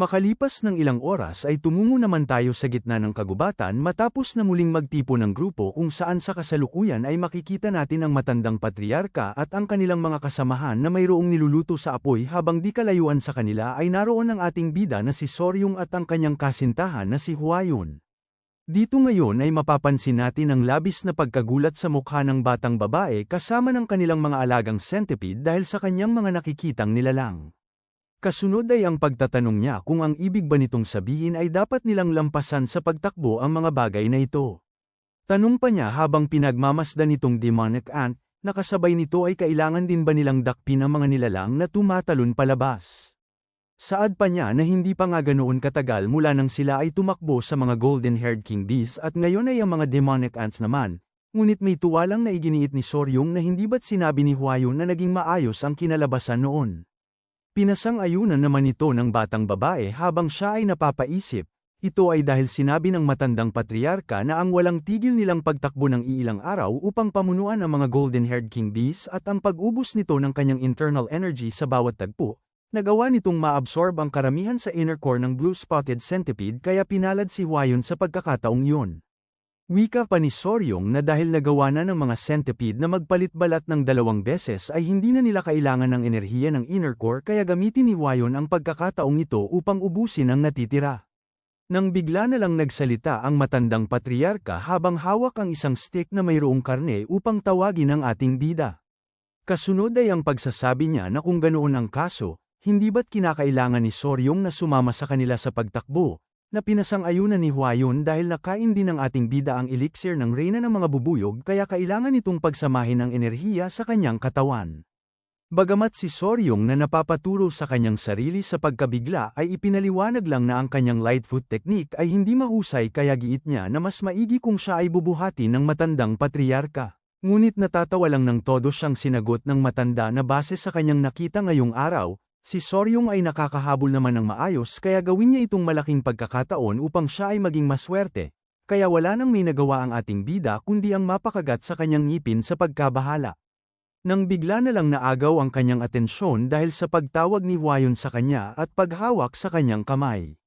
Makalipas ng ilang oras ay tumungo naman tayo sa gitna ng kagubatan matapos na muling magtipo ng grupo kung saan sa kasalukuyan ay makikita natin ang matandang patriarka at ang kanilang mga kasamahan na mayroong niluluto sa apoy habang di kalayuan sa kanila ay naroon ang ating bida na si Soryong at ang kanyang kasintahan na si Huayun. Dito ngayon ay mapapansin natin ang labis na pagkagulat sa mukha ng batang babae kasama ng kanilang mga alagang centipede dahil sa kanyang mga nakikitang nilalang. Kasunod ay ang pagtatanong niya kung ang ibig ba nitong sabihin ay dapat nilang lampasan sa pagtakbo ang mga bagay na ito. Tanong pa niya habang pinagmamasdan nitong demonic ant, nakasabay nito ay kailangan din ba nilang dakpin ang mga nilalang na tumatalon palabas. Saad pa niya na hindi pa nga ganoon katagal mula nang sila ay tumakbo sa mga golden-haired king bees at ngayon ay ang mga demonic ants naman, ngunit may tuwalang na iginiit ni Soryong na hindi ba't sinabi ni Huayun na naging maayos ang kinalabasan noon. Pinasang-ayunan naman ito ng batang babae habang siya ay napapaisip, ito ay dahil sinabi ng matandang patriarka na ang walang tigil nilang pagtakbo ng iilang araw upang pamunuan ang mga golden-haired king bees at ang pag-ubos nito ng kanyang internal energy sa bawat tagpo, nagawa nitong maabsorb ang karamihan sa inner core ng blue-spotted centipede kaya pinalad si Huayon sa pagkakataong iyon. Wika pa ni Soryong na dahil nagawa na ng mga centipede na magpalit-balat ng dalawang beses ay hindi na nila kailangan ng enerhiya ng inner core kaya gamitin ni Wayon ang pagkakataong ito upang ubusin ang natitira. Nang bigla na lang nagsalita ang matandang patriarka habang hawak ang isang stick na mayroong karne upang tawagin ang ating bida. Kasunod ay ang pagsasabi niya na kung ganoon ang kaso, hindi ba't kinakailangan ni Soryong na sumama sa kanila sa pagtakbo, na pinasang-ayunan ni Huayun dahil nakain din ng ating bida ang elixir ng reyna ng mga bubuyog kaya kailangan itong pagsamahin ng enerhiya sa kanyang katawan. Bagamat si Soryong na napapaturo sa kanyang sarili sa pagkabigla ay ipinaliwanag lang na ang kanyang Lightfoot technique ay hindi mahusay kaya giit niya na mas maigi kung siya ay bubuhati ng matandang patriarka. Ngunit natatawa lang ng todo siyang sinagot ng matanda na base sa kanyang nakita ngayong araw, Si Soryong ay nakakahabol naman ng maayos kaya gawin niya itong malaking pagkakataon upang siya ay maging maswerte, kaya wala nang may nagawa ang ating bida kundi ang mapakagat sa kanyang ngipin sa pagkabahala. Nang bigla na lang naagaw ang kanyang atensyon dahil sa pagtawag ni Huayon sa kanya at paghawak sa kanyang kamay.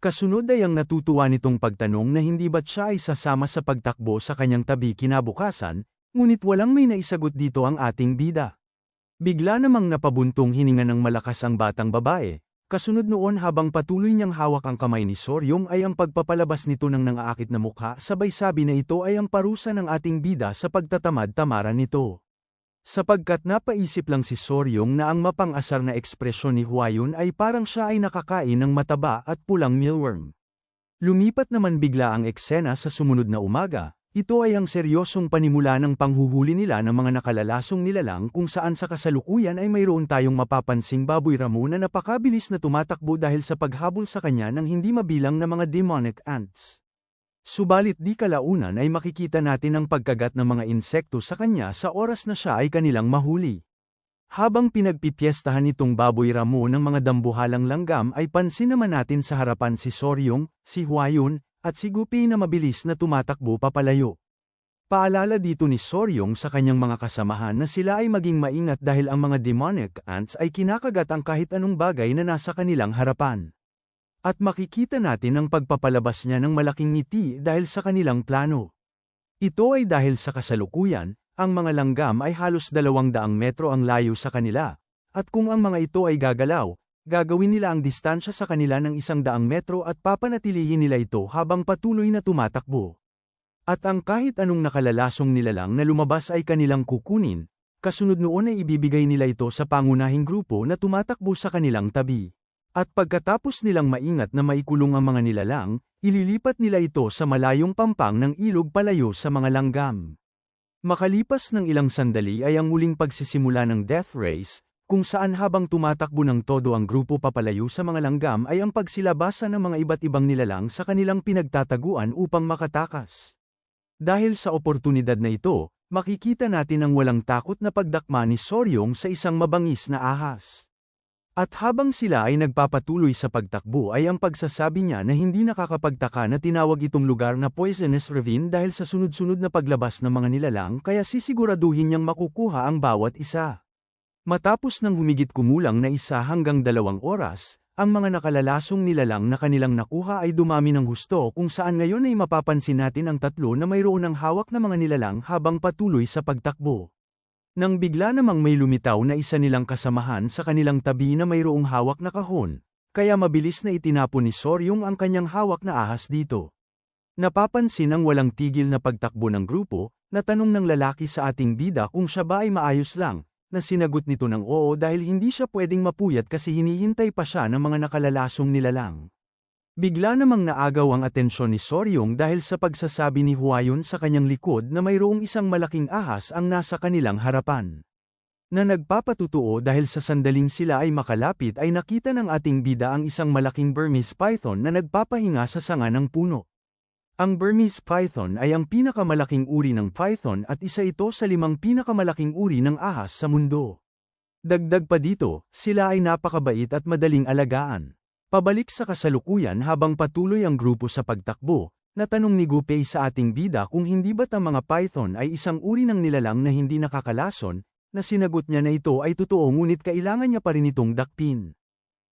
Kasunod ay ang natutuwa nitong pagtanong na hindi ba't siya ay sasama sa pagtakbo sa kanyang tabi kinabukasan, ngunit walang may naisagot dito ang ating bida. Bigla namang napabuntong hininga ng malakas ang batang babae, kasunod noon habang patuloy niyang hawak ang kamay ni Soryong ay ang pagpapalabas nito ng nangaakit na mukha sabay sabi na ito ay ang parusa ng ating bida sa pagtatamad-tamaran nito. Sapagkat napaisip lang si Soryong na ang mapang-asar na ekspresyon ni Huayun ay parang siya ay nakakain ng mataba at pulang mealworm. Lumipat naman bigla ang eksena sa sumunod na umaga, ito ay ang seryosong panimula ng panghuhuli nila ng mga nakalalasong nilalang kung saan sa kasalukuyan ay mayroon tayong mapapansing baboy ramo na napakabilis na tumatakbo dahil sa paghabol sa kanya ng hindi mabilang na mga demonic ants. Subalit di kalaunan ay makikita natin ang pagkagat ng mga insekto sa kanya sa oras na siya ay kanilang mahuli. Habang pinagpipiestahan itong baboy ramo ng mga dambuhalang langgam ay pansin naman natin sa harapan si Soryong, si Huayun, at si Gupi na mabilis na tumatakbo papalayo. Paalala dito ni Soryong sa kanyang mga kasamahan na sila ay maging maingat dahil ang mga demonic ants ay kinakagat ang kahit anong bagay na nasa kanilang harapan. At makikita natin ang pagpapalabas niya ng malaking ngiti dahil sa kanilang plano. Ito ay dahil sa kasalukuyan, ang mga langgam ay halos dalawang daang metro ang layo sa kanila, at kung ang mga ito ay gagalaw, gagawin nila ang distansya sa kanila ng isang daang metro at papanatilihin nila ito habang patuloy na tumatakbo. At ang kahit anong nakalalasong nilalang na lumabas ay kanilang kukunin, kasunod noon ay ibibigay nila ito sa pangunahing grupo na tumatakbo sa kanilang tabi. At pagkatapos nilang maingat na maikulong ang mga nilalang, ililipat nila ito sa malayong pampang ng ilog palayo sa mga langgam. Makalipas ng ilang sandali ay ang muling pagsisimula ng death race, kung saan habang tumatakbo ng todo ang grupo papalayo sa mga langgam ay ang pagsilabasa ng mga iba't ibang nilalang sa kanilang pinagtataguan upang makatakas. Dahil sa oportunidad na ito, makikita natin ang walang takot na pagdakma ni Soryong sa isang mabangis na ahas. At habang sila ay nagpapatuloy sa pagtakbo ay ang pagsasabi niya na hindi nakakapagtaka na tinawag itong lugar na Poisonous Ravine dahil sa sunod-sunod na paglabas ng mga nilalang kaya sisiguraduhin niyang makukuha ang bawat isa. Matapos ng humigit kumulang na isa hanggang dalawang oras, ang mga nakalalasong nilalang na kanilang nakuha ay dumami ng husto kung saan ngayon ay mapapansin natin ang tatlo na mayroon ng hawak na mga nilalang habang patuloy sa pagtakbo. Nang bigla namang may lumitaw na isa nilang kasamahan sa kanilang tabi na mayroong hawak na kahon, kaya mabilis na itinapon ni Soryong ang kanyang hawak na ahas dito. Napapansin ang walang tigil na pagtakbo ng grupo, na tanong ng lalaki sa ating bida kung siya ba ay maayos lang, na sinagot nito ng oo dahil hindi siya pwedeng mapuyat kasi hinihintay pa siya ng mga nakalalasong nilalang. Bigla namang naagaw ang atensyon ni Soryong dahil sa pagsasabi ni Huayon sa kanyang likod na mayroong isang malaking ahas ang nasa kanilang harapan. Na nagpapatutuo dahil sa sandaling sila ay makalapit ay nakita ng ating bida ang isang malaking Burmese python na nagpapahinga sa sanga ng puno. Ang Burmese python ay ang pinakamalaking uri ng python at isa ito sa limang pinakamalaking uri ng ahas sa mundo. Dagdag pa dito, sila ay napakabait at madaling alagaan. Pabalik sa kasalukuyan habang patuloy ang grupo sa pagtakbo, natanong ni Gupei sa ating bida kung hindi ba't ang mga python ay isang uri ng nilalang na hindi nakakalason, na sinagot niya na ito ay totoo ngunit kailangan niya pa rin itong dakpin.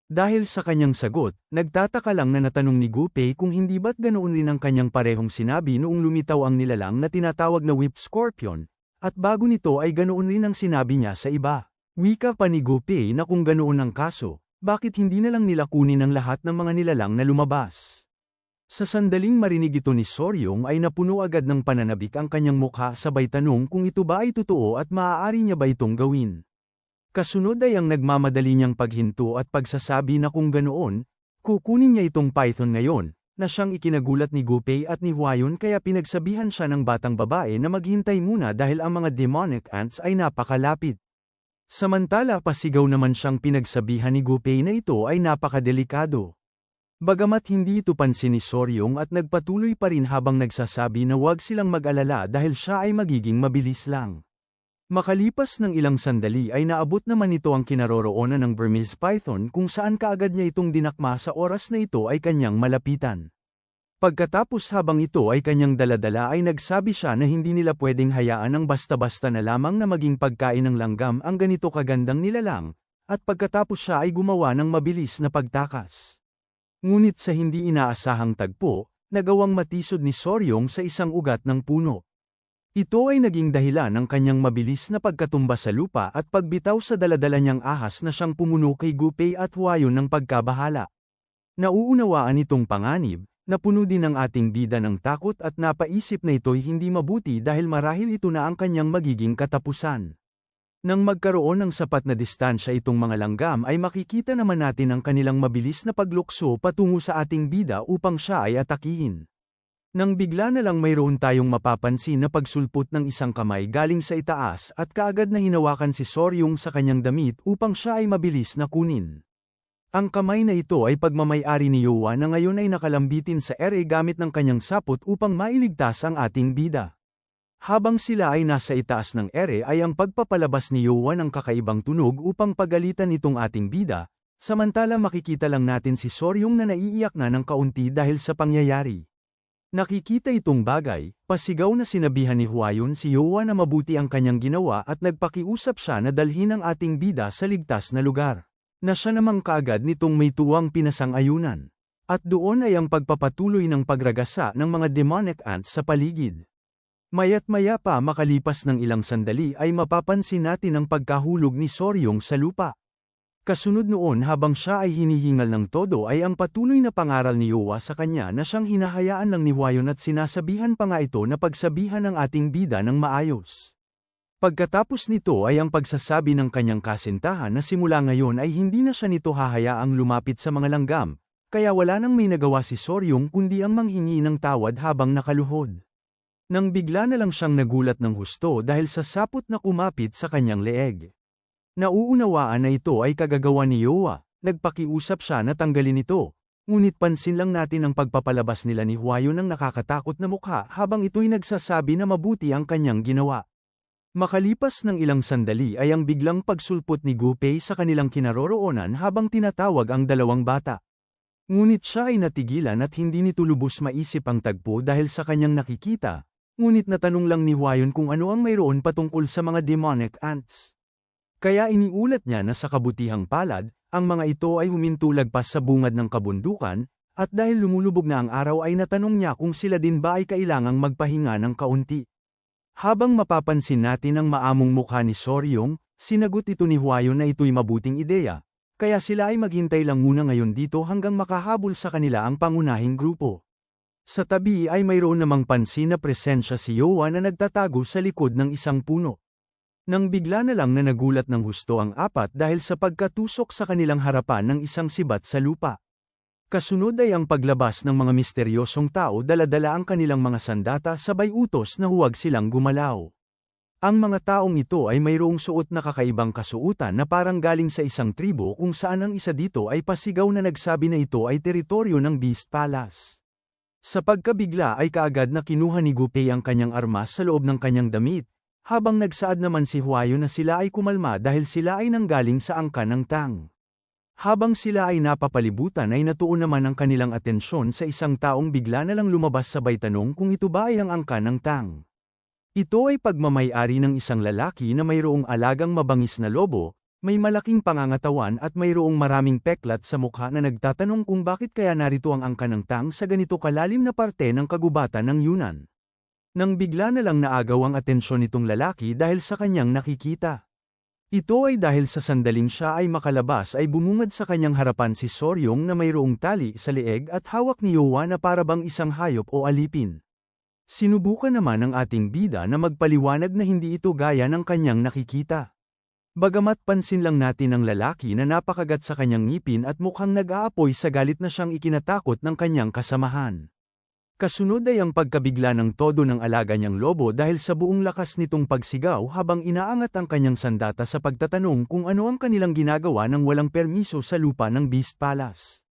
Dahil sa kanyang sagot, nagtataka lang na natanong ni Gupei kung hindi ba't ganoon rin ang kanyang parehong sinabi noong lumitaw ang nilalang na tinatawag na whip scorpion, at bago nito ay ganoon rin ang sinabi niya sa iba. Wika pa ni Gupei na kung ganoon ang kaso, bakit hindi na lang nila kunin ang lahat ng mga nilalang na lumabas? Sa sandaling marinig ito ni Soryong ay napuno agad ng pananabik ang kanyang mukha sabay tanong kung ito ba ay totoo at maaari niya ba itong gawin. Kasunod ay ang nagmamadali niyang paghinto at pagsasabi na kung ganoon, kukunin niya itong python ngayon, na siyang ikinagulat ni Gupei at ni Huayon kaya pinagsabihan siya ng batang babae na maghintay muna dahil ang mga demonic ants ay napakalapit. Samantala pasigaw naman siyang pinagsabihan ni Gupei na ito ay napakadelikado. Bagamat hindi ito pansin ni Soryong at nagpatuloy pa rin habang nagsasabi na huwag silang mag-alala dahil siya ay magiging mabilis lang. Makalipas ng ilang sandali ay naabot naman ito ang kinaroroonan ng Burmese python kung saan kaagad niya itong dinakma sa oras na ito ay kanyang malapitan. Pagkatapos habang ito ay kanyang daladala ay nagsabi siya na hindi nila pwedeng hayaan ng basta-basta na lamang na maging pagkain ng langgam ang ganito kagandang nilalang, at pagkatapos siya ay gumawa ng mabilis na pagtakas. Ngunit sa hindi inaasahang tagpo, nagawang matisod ni Soryong sa isang ugat ng puno. Ito ay naging dahilan ng kanyang mabilis na pagkatumba sa lupa at pagbitaw sa daladala niyang ahas na siyang pumuno kay Gupei at Huayon ng pagkabahala. Nauunawaan itong panganib, napuno din ng ating bida ng takot at napaisip na ito'y hindi mabuti dahil marahil ito na ang kanyang magiging katapusan. Nang magkaroon ng sapat na distansya itong mga langgam ay makikita naman natin ang kanilang mabilis na paglukso patungo sa ating bida upang siya ay atakihin. Nang bigla na lang mayroon tayong mapapansin na pagsulpot ng isang kamay galing sa itaas at kaagad na hinawakan si Soryong sa kanyang damit upang siya ay mabilis na kunin. Ang kamay na ito ay pagmamayari ni Yowa na ngayon ay nakalambitin sa ere gamit ng kanyang sapot upang mailigtas ang ating bida. Habang sila ay nasa itaas ng ere ay ang pagpapalabas ni Yowa ng kakaibang tunog upang pagalitan itong ating bida, samantala makikita lang natin si Soryong na naiiyak na ng kaunti dahil sa pangyayari. Nakikita itong bagay, pasigaw na sinabihan ni Huayon si Yowa na mabuti ang kanyang ginawa at nagpakiusap siya na dalhin ang ating bida sa ligtas na lugar. Na siya namang kaagad nitong may tuwang pinasang-ayunan. At doon ay ang pagpapatuloy ng pagragasa ng mga demonic ants sa paligid. Mayat maya pa makalipas ng ilang sandali ay mapapansin natin ang pagkahulog ni Soryong sa lupa. Kasunod noon habang siya ay hinihingal ng todo ay ang patuloy na pangaral ni Yowa sa kanya na siyang hinahayaan lang ni Huayon at sinasabihan pa nga ito na pagsabihan ng ating bida ng maayos. Pagkatapos nito ay ang pagsasabi ng kanyang kasintahan na simula ngayon ay hindi na siya nito hahayaang lumapit sa mga langgam, kaya wala nang may nagawa si Soryong kundi ang manghingi ng tawad habang nakaluhod. Nang bigla na lang siyang nagulat ng husto dahil sa sapot na kumapit sa kanyang leeg. Nauunawaan na ito ay kagagawa ni Yowa, nagpakiusap siya na tanggalin ito. Ngunit pansin lang natin ang pagpapalabas nila ni Huayo ng nakakatakot na mukha habang ito'y nagsasabi na mabuti ang kanyang ginawa. Makalipas ng ilang sandali ay ang biglang pagsulpot ni Gupei sa kanilang kinaroroonan habang tinatawag ang dalawang bata. Ngunit siya ay natigilan at hindi nito lubos maisip ang tagpo dahil sa kanyang nakikita, ngunit natanong lang ni Huayon kung ano ang mayroon patungkol sa mga demonic ants. Kaya iniulat niya na sa kabutihang palad, Ang mga ito ay huminto lagpas sa bungad ng kabundukan, at dahil lumulubog na ang araw ay natanong niya kung sila din ba ay kailangang magpahinga ng kaunti. Habang mapapansin natin ang maamong mukha ni Soryong, sinagot ito ni Huayo na ito'y mabuting ideya, kaya sila ay maghintay lang muna ngayon dito hanggang makahabol sa kanila ang pangunahing grupo. Sa tabi ay mayroon namang pansin na presensya si Yowa na nagtatago sa likod ng isang puno. Nang bigla na lang na nagulat ng husto ang apat dahil sa pagkatusok sa kanilang harapan ng isang sibat sa lupa. Kasunod ay ang paglabas ng mga misteryosong tao daladala ang kanilang mga sandata sabay utos na huwag silang gumalaw. Ang mga taong ito ay mayroong suot na kakaibang kasuutan na parang galing sa isang tribo kung saan ang isa dito ay pasigaw na nagsabi na ito ay teritoryo ng Beast Palace. Sa pagkabigla ay kaagad na kinuha ni Gupei ang kanyang armas sa loob ng kanyang damit, habang nagsaad naman si Huayo na sila ay kumalma dahil sila ay nanggaling sa angka ng Tang. Habang sila ay napapalibutan ay natuon naman ang kanilang atensyon sa isang taong bigla na lang lumabas sabay tanong kung ito ba ay ang angka ng Tang. Ito ay pagmamayari ng isang lalaki na mayroong alagang mabangis na lobo, may malaking pangangatawan at mayroong maraming peklat sa mukha na nagtatanong kung bakit kaya narito ang angka ng Tang sa ganito kalalim na parte ng kagubatan ng Yunan. Nang bigla na lang naagaw ang atensyon nitong lalaki dahil sa kanyang nakikita. Ito ay dahil sa sandaling siya ay makalabas ay bumungad sa kanyang harapan si Soryong na mayroong tali sa leeg at hawak ni Yowa na parabang isang hayop o alipin. Sinubukan naman ng ating bida na magpaliwanag na hindi ito gaya ng kanyang nakikita. Bagamat pansin lang natin ang lalaki na napakagat sa kanyang ngipin at mukhang nag-aapoy sa galit na siyang ikinatakot ng kanyang kasamahan. Kasunod ay ang pagkabigla ng todo ng alaga niyang lobo dahil sa buong lakas nitong pagsigaw habang inaangat ang kanyang sandata sa pagtatanong kung ano ang kanilang ginagawa ng walang permiso sa lupa ng Beast Palace.